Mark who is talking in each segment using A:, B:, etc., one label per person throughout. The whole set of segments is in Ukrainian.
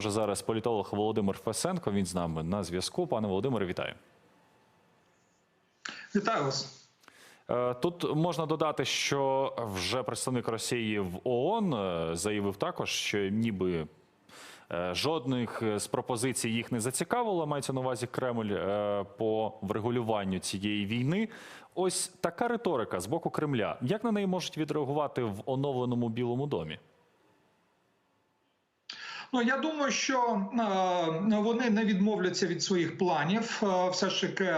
A: Вже зараз політолог Володимир Фесенко. Він з нами на зв'язку. Пане Володимире, вітаю.
B: Вітаю вас.
A: Е, Тут можна додати, що вже представник Росії в ООН е, заявив також, що ніби е, жодних з пропозицій їх не зацікавило. Мається на увазі Кремль по врегулюванню цієї війни. Ось така риторика з боку Кремля. Як на неї можуть відреагувати в оновленому Білому домі?
B: Ну я думаю, що е, вони не відмовляться від своїх планів, е, все ж таки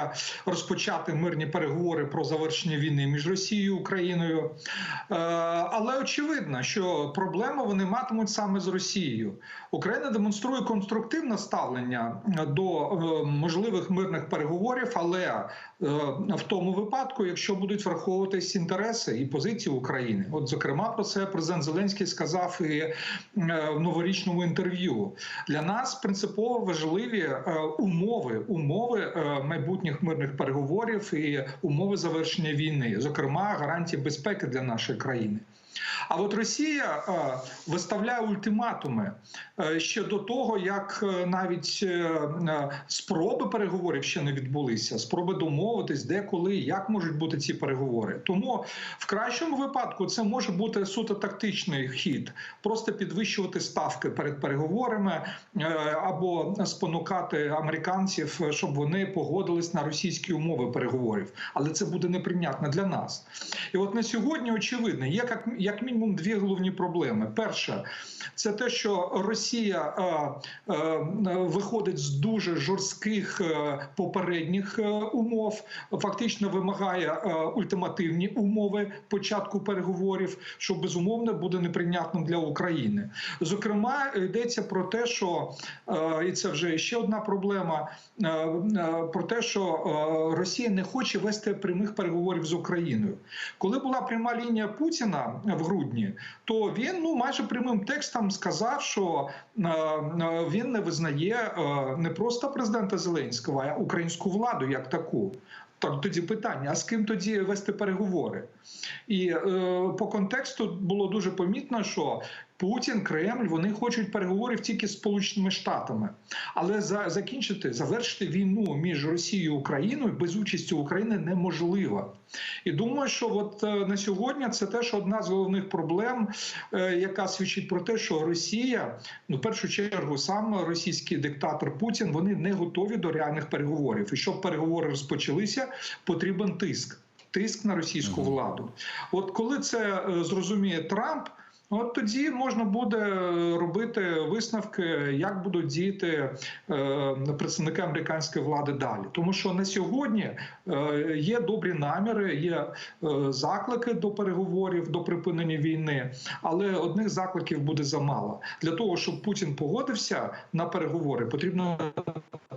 B: розпочати мирні переговори про завершення війни між Росією і Україною. Е, але очевидно, що проблеми вони матимуть саме з Росією. Україна демонструє конструктивне ставлення до можливих мирних переговорів, але в тому випадку, якщо будуть враховуватись інтереси і позиції України, от зокрема про це президент Зеленський сказав і в новорічному інтерв'ю. Для нас принципово важливі е, умови, умови е, майбутніх мирних переговорів і умови завершення війни, зокрема гарантії безпеки для нашої країни. А от Росія е, виставляє ультиматуми е, ще до того, як е, навіть спроби переговорів ще не відбулися, спроби домовитись, де, коли, як можуть бути ці переговори. Тому в кращому випадку це може бути суто тактичний хід, просто підвищувати ставки перед переговорами або спонукати американців, щоб вони погодились на російські умови переговорів. Але це буде неприйнятно для нас. І от на сьогодні очевидно, є як, як мінімум дві головні проблеми. Перша це те, що Росія е, е, виходить з дуже жорстких е, попередніх умов, фактично вимагає ультимативні умови початку переговорів, що безумовно буде неприйнятним для України. Зокрема, йдеться про те, що і це вже ще одна проблема: про те, що Росія не хоче вести прямих переговорів з Україною. Коли була пряма лінія Путіна в грудні, то він ну майже прямим текстом сказав, що е, е, він не визнає е, не просто президента Зеленського, а українську владу як таку. Так, тоді питання: а з ким тоді вести переговори? І е, по контексту було дуже помітно, що Путін, Кремль вони хочуть переговорів тільки з Сполученими Штатами, але за закінчити завершити війну між Росією і Україною без участі України неможливо. І думаю, що от е, на сьогодні це теж одна з головних проблем, е, яка свідчить про те, що Росія, ну в першу чергу, сам російський диктатор Путін, вони не готові до реальних переговорів. І щоб переговори розпочалися, потрібен тиск. Тиск на російську владу. От коли це е, зрозуміє Трамп. От тоді можна буде робити висновки, як будуть діяти е, представники американської влади далі. Тому що на сьогодні е, є добрі наміри, є е, заклики до переговорів, до припинення війни, але одних закликів буде замало. Для того щоб Путін погодився на переговори, потрібно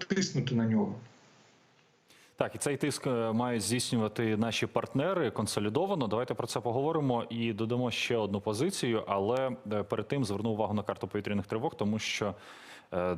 B: тиснути на нього.
A: Так, і цей тиск е, мають здійснювати наші партнери консолідовано. Давайте про це поговоримо і додамо ще одну позицію. Але е, перед тим зверну увагу на карту повітряних тривог, тому що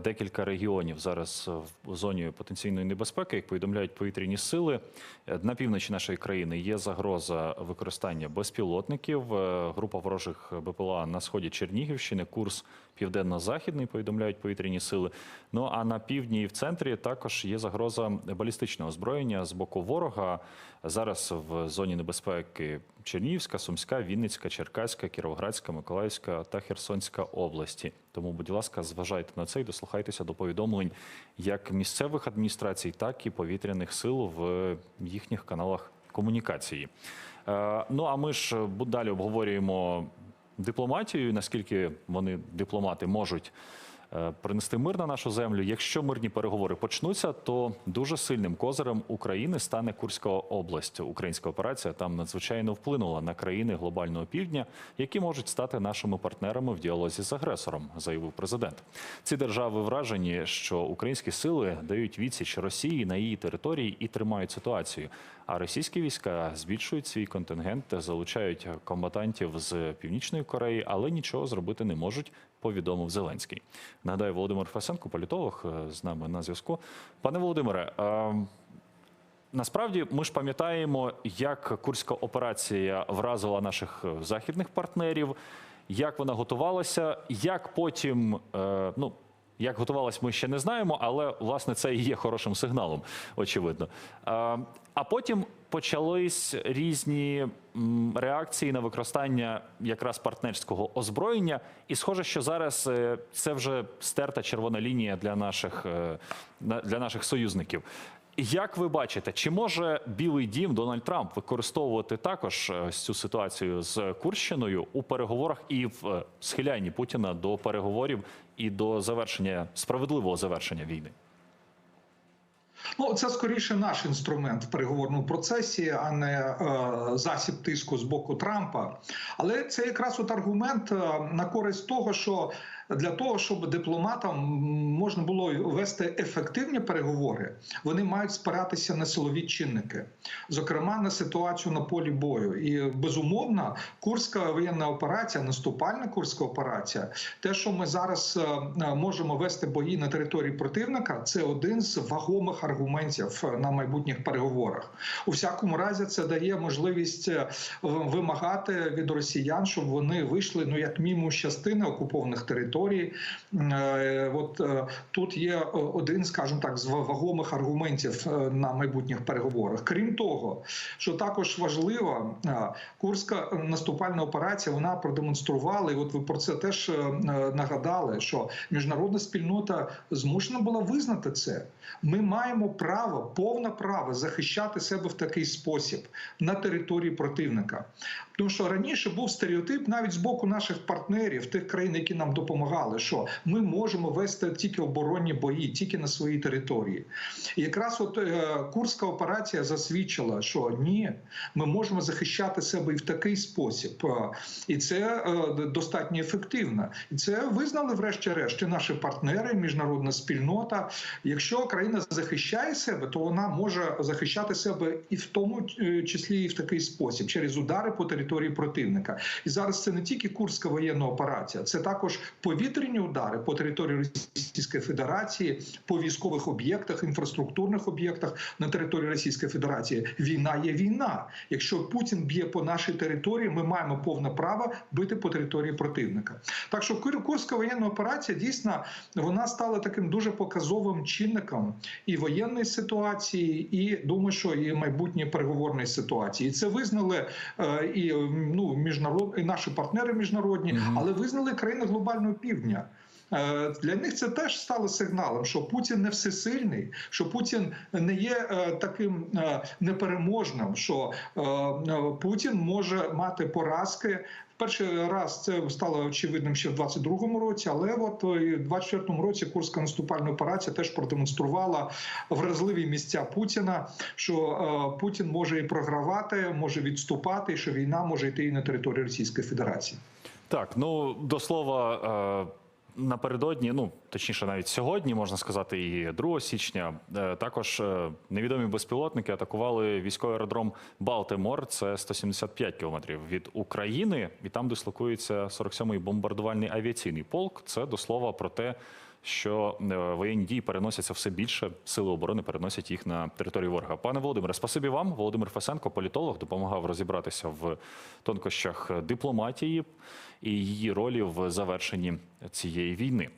A: декілька регіонів зараз в зоні потенційної небезпеки, як повідомляють повітряні сили. Е, На півночі нашої країни є загроза використання безпілотників. Е, Група ворожих БПЛА на сході Чернігівщини, курс південно-західний, повідомляють повітряні сили. Ну а на півдні і в центрі також є загроза балістичного озброєння з боку ворога. Зараз в зоні небезпеки Чернігівська, Сумська, Вінницька, Черкаська, Кіровоградська, Миколаївська та Херсонська області. Тому, будь ласка, зважайте на це і дослухайтеся до повідомлень як місцевих адміністрацій, так і повітряних сил в їхніх каналах комунікації. Е, Ну а ми ж бу- далі обговорюємо дипломатію, наскільки вони дипломати можуть е, принести мир на нашу землю. Якщо мирні переговори почнуться, то дуже сильним козирем України стане Курська область. Українська операція там надзвичайно вплинула на країни глобального півдня, які можуть стати нашими партнерами в діалозі з агресором, заявив президент. Ці держави вражені, що українські сили дають відсіч Росії на її території і тримають ситуацію. А російські війська збільшують свій контингент, залучають комбатантів з північної Кореї, але нічого зробити не можуть. Повідомив Зеленський. Нагадаю, Володимир Фасенко, політолог, е, з нами на зв'язку. Пане Володимире, е, насправді ми ж пам'ятаємо, як курська операція вразила наших е, західних партнерів, як вона готувалася, як потім, ну Як готувалась, ми ще не знаємо, але власне це і є хорошим сигналом, очевидно. А, потім почались різні реакції на використання якраз партнерського озброєння, і схоже, що зараз е, це вже стерта червона лінія для наших, е, для наших союзників. Як ви бачите, чи може Білий Дім Дональд Трамп використовувати також е, цю ситуацію з Курщиною у переговорах і в схилянні Путіна до переговорів і до завершення справедливого завершення війни?
B: Ну, це скоріше наш інструмент в переговорному процесі, а не е, засіб тиску з боку Трампа. Але це якраз от аргумент е, на користь того, що для того, щоб дипломатам можна було вести ефективні переговори, вони мають спиратися на силові чинники, зокрема на ситуацію на полі бою. І безумовно, курська воєнна операція, наступальна курська операція, те, що ми зараз е, можемо вести бої на території противника, це один з вагомих аргументів на майбутніх переговорах. У всякому разі, це дає можливість е, вимагати від росіян, щоб вони вийшли ну як мінімум частини окупованих територій. Е, От е, тут є е, один, скажімо так, з вагомих аргументів на майбутніх переговорах. Крім того, що також важливо, курська наступальна операція вона продемонструвала, і от ви про це теж нагадали, що міжнародна спільнота змушена була визнати це. Ми маємо право, повне право захищати себе в такий спосіб на території противника. Тому що раніше був стереотип навіть з боку наших партнерів, тих країн, які нам допомагали, що ми можемо вести тільки оборонні бої, тільки на своїй території. І якраз от е, Курська операція засвідчила, що ні, ми можемо захищати себе і в такий спосіб, Е, і це е, достатньо ефективно. І це визнали, врешті-решт, наші партнери, міжнародна спільнота. Якщо країна захищає себе, то вона може захищати себе і в тому е, числі і в такий спосіб через удари по території противника. І зараз це не тільки Курська воєнна операція, це також повітряні удари по території Російської Федерації, по військових об'єктах, інфраструктурних об'єктах на території Російської Федерації. Війна є війна. Якщо Путін б'є по нашій території, ми маємо повне право бити по території противника. Так що Курська воєнна операція дійсно вона стала таким дуже показовим чинником і воєнної ситуації, і думаю, що і майбутньої переговорної ситуації. І це визнали е, і ну міжнарод, і наші партнери міжнародні, але визнали країни глобального півдня. Е, Для них це теж стало сигналом, що Путін не всесильний, що Путін не є е, таким е, непереможним, що Путін може мати поразки. Перший раз це стало очевидним ще в 22-му році, але от в 24-му році Курська наступальна операція теж продемонструвала вразливі місця Путіна, що Путін може і програвати, може відступати, і що війна може йти і на територію Російської Федерації.
A: Так, ну до слова. е, Напередодні, ну точніше, навіть сьогодні можна сказати, і 2 січня е, також е, невідомі безпілотники атакували військовий аеродром Балтимор. Це 175 кілометрів від України, і там дислокується 47-й бомбардувальний авіаційний полк. Це до слова про те, що воєнні дії переносяться все більше. Сили оборони переносять їх на територію ворога. Пане Володимире, спасибі вам. Володимир Фесенко, політолог, допомагав розібратися в тонкощах дипломатії і її ролі в завершенні цієї війни.